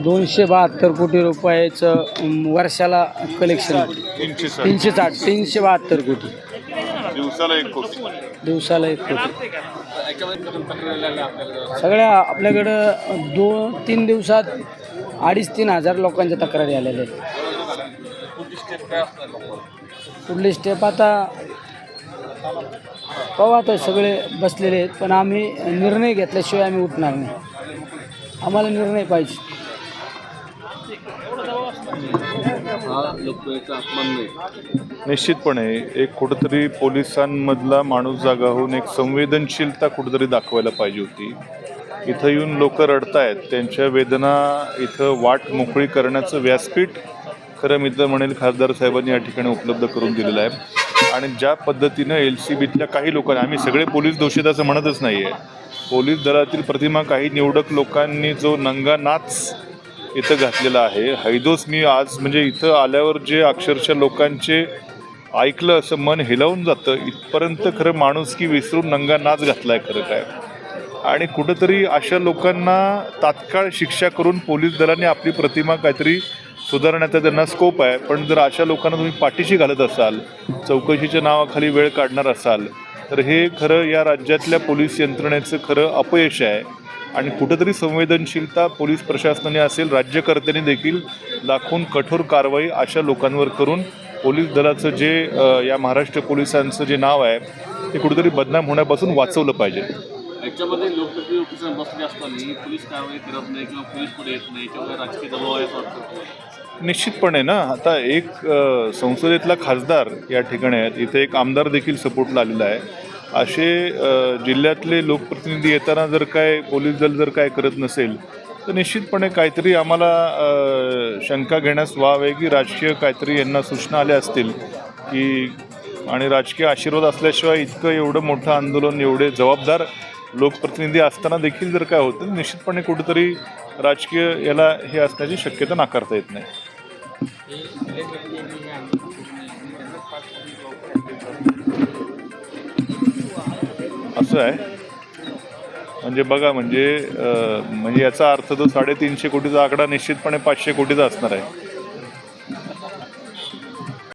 दोनशे बहात्तर कोटी रुपयाचं वर्षाला कलेक्शन तीनशे साठ. तीनशे साठ तीनशे बहात्तर कोटी. दिवसाला एक कोटी. दिवसाला एक कोटी. सगळ्या आपल्याकडं दोन तीन दिवसात अडीच तीन हजार लोकांच्या तक्रारी आलेल्या आहेत. पुढली स्टेप आता पाहू आता सगळे बसलेले आहेत पण आम्ही निर्णय घेतल्याशिवाय आम्ही उठणार नाही. आम्हाला निर्णय पाहिजे. निश्चितपणे एक कुठंतरी पोलिसांमधला माणूस जागा होऊन एक संवेदनशीलता कुठंतरी दाखवायला पाहिजे होती. इथं येऊन लोक रडतायत त्यांच्या वेदना इथं वाट मोकळी करण्याचं व्यासपीठ खरं मी तर म्हणेल खासदार साहेबांनी या ठिकाणी उपलब्ध करून दिलेलं आहे. आणि ज्या पद्धतीनं एल सी बीतल्या काही लोकांनी आम्ही सगळे पोलीस दोषीत असं म्हणतच नाही आहे पोलीस दलातील प्रतिमा काही निवडक लोकांनी जो नंगा नाच इथं घातलेला आहे. हैदोस मी आज म्हणजे इथं आल्यावर जे अक्षरशः लोकांचे ऐकलं असं मन हेलावून जातं. इथपर्यंत खरं माणूस की विसरून नंगा नाच घातलाय खरं काय. आणि कुठंतरी अशा लोकांना तात्काळ शिक्षा करून पोलीस दलाने आपली प्रतिमा काहीतरी सुधारण्याचा त्यांना स्कोप आहे. पण जर अशा लोकांना तुम्ही पाठीशी घालत असाल चौकशीच्या नावाखाली वेळ काढणार असाल तर हे खरं या राज्यातल्या पोलीस यंत्रणेचं खरं अपयश आहे. आणि कुठंतरी संवेदनशीलता पोलीस प्रशासनाने असेल राज्यकर्त्यांनी देखील दाखवून कठोर कारवाई अशा लोकांवर करून पोलीस दलाचं जे या महाराष्ट्र पोलिसांचं जे नाव आहे ते कुठेतरी बदनाम होण्यापासून वाचवलं पाहिजे. याच्यामध्ये लोकप्रतिनिधी ऑफिसर बसले असताना पोलीस कारवाई करत नाही किंवा पोलीस पुढे येत नाही याच्यामध्ये राजकीय दबाव आहे असं वाटतं निश्चितपणे ना. आता एक संसदेतला खासदार या ठिकाणी आहेत. इथे एक आमदार देखील सपोर्टला आलेला आहे. असे जिल्ह्यातले लोकप्रतिनिधी येताना जर काय पोलीस दल जर काय करत नसेल तर निश्चितपणे काहीतरी आम्हाला शंका घेण्यास वाव आहे की राजकीय काहीतरी यांना सूचना आल्या असतील की आणि राजकीय आशीर्वाद असल्याशिवाय इतकं एवढं मोठं आंदोलन एवढे जबाबदार लोकप्रतिनिधी असताना देखील जर काय होतं निश्चितपणे कुठेतरी राजकीय याला हे असण्याची शक्यता नाकारता येत नाही. असं आहे. म्हणजे बघा म्हणजे म्हणजे याचा अर्थ तो साडेतीनशे कोटीचा आकडा निश्चितपणे पाचशे कोटीचा असणार आहे.